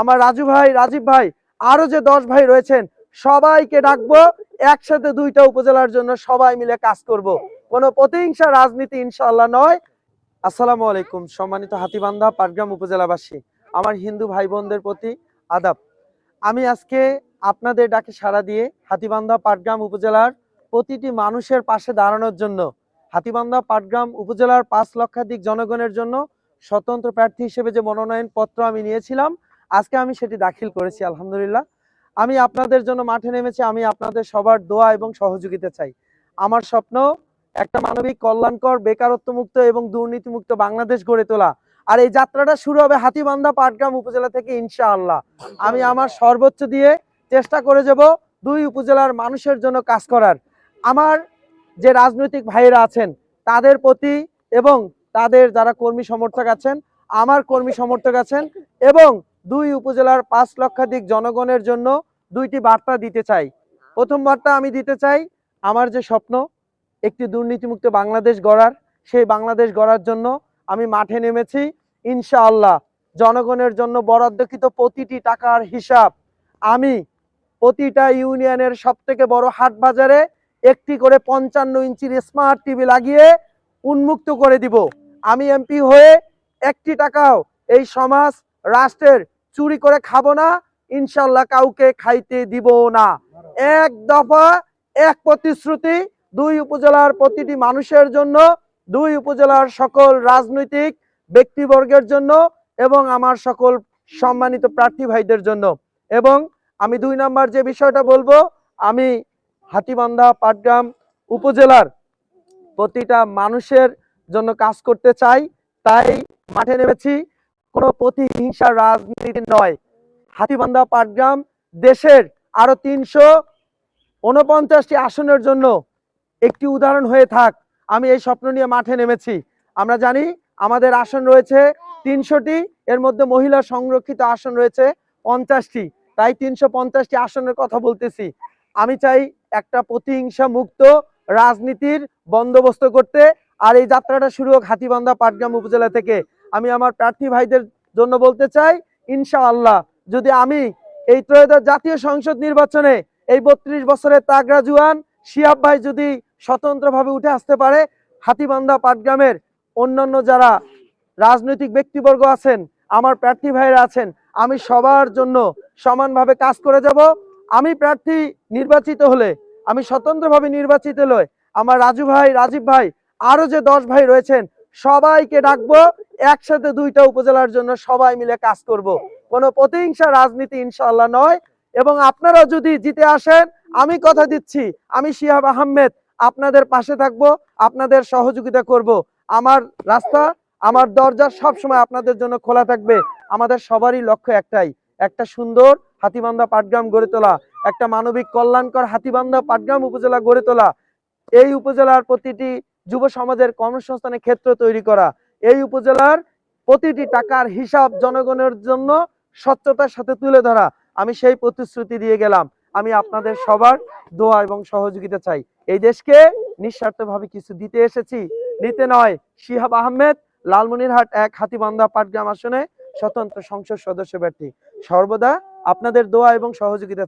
আমার রাজু ভাই, রাজীব ভাই, আরও যে দশ ভাই রয়েছেন, সবাইকে ডাকবো। একসাথে দুইটা উপজেলার জন্য সবাই মিলে কাজ করব। কোনো প্রতিহিংসা রাজনীতি ইনশাল্লাহ নয়। আসসালামু আলাইকুম, সম্মানিত হাতিবান্ধা, পাটগ্রাম উপজেলাবাসী। আমার হিন্দু ভাই বোনদের প্রতি আদাব। আমি আজকে আপনাদের ডাকে সাড়া দিয়ে হাতিবান্ধা, পাটগ্রাম উপজেলার প্রতিটি মানুষের পাশে দাঁড়ানোর জন্য, হাতিবান্ধা, পাটগ্রাম উপজেলার পাঁচ লক্ষাধিক জনগণের জন্য স্বতন্ত্র প্রার্থী হিসেবে যে মনোনয়ন পত্র আমি নিয়েছিলাম আজকে আমি সেটি দাখিল করেছি, আলহামদুলিল্লাহ। আমি আপনাদের জন্য মাঠে নেমেছি, আমি আপনাদের সবার দোয়া এবং সহযোগিতা চাই। আমার স্বপ্ন, একটা মানবিক, কল্যাণকর বেকারত্ব মুক্ত এবং দুর্নীতিমুক্ত বাংলাদেশ গড়ে তোলা। আর এই যাত্রাটা শুরু হবে হাতিবান্ধা পাটগ্রাম উপজেলা থেকে, ইনশাআল্লাহ। আমি আমার সর্বোচ্চ দিয়ে চেষ্টা করে যাব দুই উপজেলার মানুষের জন্য কাজ করার। আমার যে রাজনৈতিক ভাইয়েরা আছেন, তাদের প্রতি এবং তাদের যারা কর্মী সমর্থক আছেন, আমার কর্মী সমর্থক আছেন এবং দুই উপজেলার পাঁচ লক্ষাধিক জনগণের জন্য দুইটি বার্তা দিতে চাই। প্রথম বার্তা আমি দিতে চাই, আমার যে স্বপ্ন, একটি দুর্নীতিমুক্ত বাংলাদেশ গড়ার, সেই বাংলাদেশ গড়ার জন্য আমি মাঠে নেমেছি। ইনশাআল্লাহ জনগণের জন্য বরাদ্দকৃত প্রতিটি টাকার হিসাব আমি প্রতিটা ইউনিয়নের সব থেকে বড় হাট বাজারে একটি করে পঞ্চান্ন ইঞ্চির স্মার্ট টিভি লাগিয়ে উন্মুক্ত করে দিব। আমি এমপি হয়ে একটি টাকাও এই সমাজ, রাষ্ট্রের চুরি করে খাব না ইনশাল্লাহ কাউকে খাইতে দিব না। এক দফা, এক প্রতিশ্রুতি, দুই উপজেলার প্রতিটি মানুষের জন্য, দুই উপজেলার সকল রাজনৈতিক ব্যক্তিবর্গের জন্য এবং আমার সকল সম্মানিত প্রার্থী ভাইদের জন্য। এবং আমি দুই নাম্বার যে বিষয়টা বলব, আমি হাতিবান্ধা পাটগ্রাম উপজেলার প্রতিটা মানুষের জন্য কাজ করতে চাই, তাই মাঠে নেমেছি। কোনো প্রতিহিংসার রাজনীতি নয়। হাতিবান্ধা পাটগ্রাম দেশের আরও তিনশো উনপঞ্চাশটি আসনের জন্য একটি উদাহরণ হয়ে থাক। আমি এই স্বপ্ন নিয়ে মাঠে নেমেছি। আমরা জানি আমাদের আসন রয়েছে তিনশোটি, এর মধ্যে মহিলা সংরক্ষিত আসন রয়েছে পঞ্চাশটি। তাই তিনশো পঞ্চাশটি আসনের কথা বলতেছি। আমি চাই একটা প্রতিহিংসা মুক্ত রাজনীতির বন্দোবস্ত করতে। আর এই যাত্রাটা শুরু হোক হাতিবান্ধা পাটগ্রাম উপজেলা থেকে। আমি আমার প্রার্থী ভাইদের জন্য বলতে চাই, ইনশাআল্লাহ যদি আমি এই ত্রয়োদশ জাতীয় সংসদ নির্বাচনে এই বত্রিশ বছরের তাগরা জুয়ান শিয়াব ভাই যদি স্বতন্ত্রভাবে উঠে আসতে পারে, হাতিবান্ধা পাটগ্রামের অন্যান্য যারা রাজনৈতিক ব্যক্তিবর্গ আছেন, আমার প্রার্থী ভাইরা আছেন, আমি সবার জন্য সমানভাবে কাজ করে যাব। আমি প্রার্থী নির্বাচিত হলে, আমি স্বতন্ত্রভাবে নির্বাচিত হলে, আমার রাজু ভাই, রাজীব ভাই, আরও যে দশ ভাই রয়েছেন, সবাইকে ডাকবো। একসাথে দুইটা উপজেলার জন্য সবাই মিলে কাজ করব। কোনো প্রতিহিংসা রাজনীতি ইনশাল্লাহ নয়। এবং আপনারা যদি জিতে আসেন, আমি কথা দিচ্ছি, আমি শিহাব আহমেদ আপনাদের পাশে থাকব, আপনাদের সহযোগিতা করব। আমার রাস্তা, আমার দরজা সব সময় আপনাদের জন্য খোলা থাকবে। আমাদের সবারই লক্ষ্য একটাই, একটা সুন্দর হাতিবান্ধা পাটগ্রাম গড়ে তোলা, একটা মানবিক কল্যাণকর হাতিবান্ধা পাটগ্রাম উপজেলা গড়ে তোলা, এই উপজেলার প্রতিটি যুব সমাজের কর্মসংস্থানের ক্ষেত্র তৈরি করা এই উপজেলার প্রতিটি টাকার হিসাব জনগণের জন্য স্বচ্ছতার সাথে তুলে ধরা। আমি সেই প্রতিশ্রুতি দিয়ে গেলাম। আমি আপনাদের সবার দোয়া এবং সহযোগিতা চাই। এই দেশকে নিঃস্বার্থভাবে কিছু দিতে এসেছি। নিতে নয়, শিহাব আহমেদ, লালমনিরহাট এক হাতিবান্ধা পাটগ্রাম আসনে স্বতন্ত্র সংসদ সদস্য প্রার্থী সর্বদা আপনাদের দোয়া এবং সহযোগিতা।